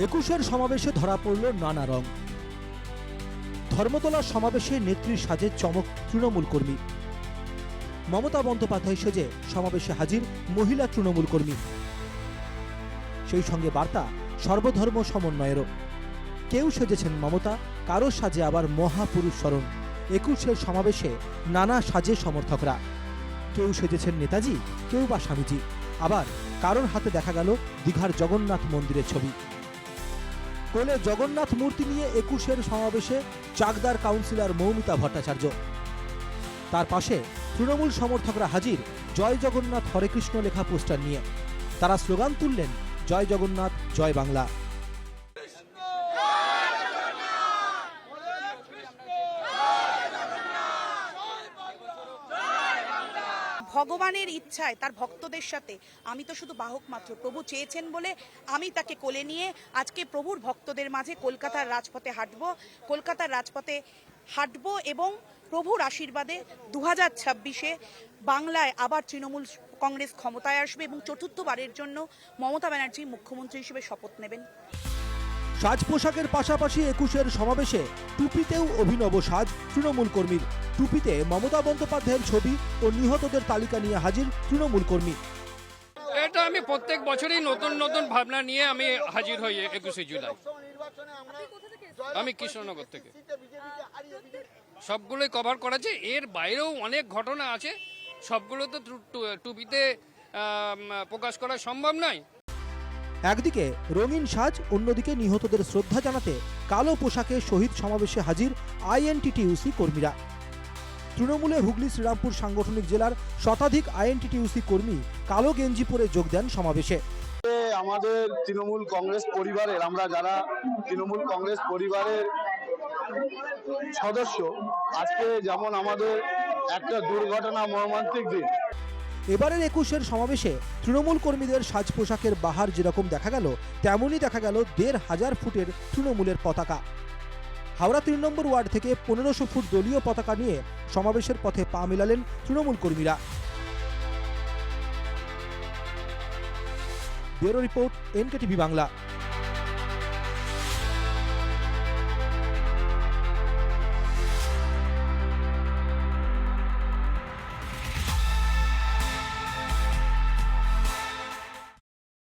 একুশের সমাবেশে ধরা পড়ল নানা রং। ধর্মতলার সমাবেশে নেত্রীর সাজে চমক তৃণমূল কর্মী। মমতা বন্দ্যোপাধ্যায় সেজে সমাবেশে হাজির মহিলা তৃণমূল কর্মী। সেই সঙ্গে বার্তা, সর্বধর্ম সমন্বয়েরও। কেউ সেজেছেন মমতা, কারও সাজে আবার মহাপুরুষ স্মরণ। একুশের সমাবেশে নানা সাজে সমর্থকরা। কেউ সেজেছেন নেতাজি, কেউ বা স্বামীজি। আবার কারোর হাতে দেখা গেল দীঘার জগন্নাথ মন্দিরের ছবি। কোলে জগন্নাথ মূর্তি নিয়ে একুশের সমাবেশে চাকদার কাউন্সিলর মৌমিতা ভট্টাচার্য। তার পাশে তৃণমূল সমর্থকরা হাজির জয় জগন্নাথ হরে কৃষ্ণ লেখা পোস্টার নিয়ে। তারা স্লোগান তুললেন, জয় জগন্নাথ, জয় বাংলা। ভগবানের ইচ্ছায়, তার ভক্তদের সাথে। আমি তো শুধু বাহক মাত্র, প্রভু চেয়েছেন বলে আমি তাকে কোলে নিয়ে আজকে প্রভুর ভক্তদের মাঝে কলকাতার রাজপথে হাঁটবো। কলকাতার রাজপথে হাঁটবো এবং প্রভুর আশীর্বাদে দু হাজার ছাব্বিশে বাংলায় আবার তৃণমূল কংগ্রেস ক্ষমতায় আসবে এবং চতুর্থবারের জন্য মমতা ব্যানার্জি মুখ্যমন্ত্রী হিসেবে শপথ নেবেন। সাজ পোশাকের পাশাপাশি একুশের সমাবেশে টুপিতেও অভিনব সাজ তৃণমূল কর্মীর। টুপিতে মমতা বন্দ্যোপাধ্যায়ের ছবি ও নিহতদের তালিকা নিয়ে হাজির তৃণমূল কর্মী। এটা আমি প্রত্যেক বছরই নতুন নতুন ভাবনা নিয়ে আমি হাজির হই একুশে জুলাই। আমি কৃষ্ণনগর থেকে। সবগুলোই কভার করেছে। এর বাইরেও অনেক ঘটনা আছে। সবগুলো তো টুপিতে প্রকাশ করা সম্ভব নয়। একদিকে রঙিন সাজ, অন্যদিকে নিহতদের শ্রদ্ধা জানাতে কালো পোশাকে শহীদ সমাবেশে হাজির আইএনটিটিউসি কর্মীরা। তৃণমূলে হুগলি শ্রীরামপুর সাংগঠনিক জেলার শতাধিক আইএনটিটিউসি কর্মী কালো গেঞ্জি পরে যোগ দেন সমাবেশে। আমাদের তৃণমূল কংগ্রেস পরিবারের, আমরা যারা তৃণমূল কংগ্রেস পরিবারের সদস্য, আজকে যেমন আমাদের একটা দুর্ঘটনা মর্মান্তিক দিন এবারের একুশের সমাবেশে তৃণমূল কর্মীদের সাজ পোশাকের বাহার যেরকম দেখা গেল, তেমনই দেখা গেল দেড় হাজার ফুটের তৃণমূলের পতাকা। হাওড়া তিন নম্বর ওয়ার্ড থেকে পনেরোশো ফুট দলীয় পতাকা নিয়ে সমাবেশের পথে পা মেলালেন তৃণমূল কর্মীরা। Bureau report, NKTV Bangla.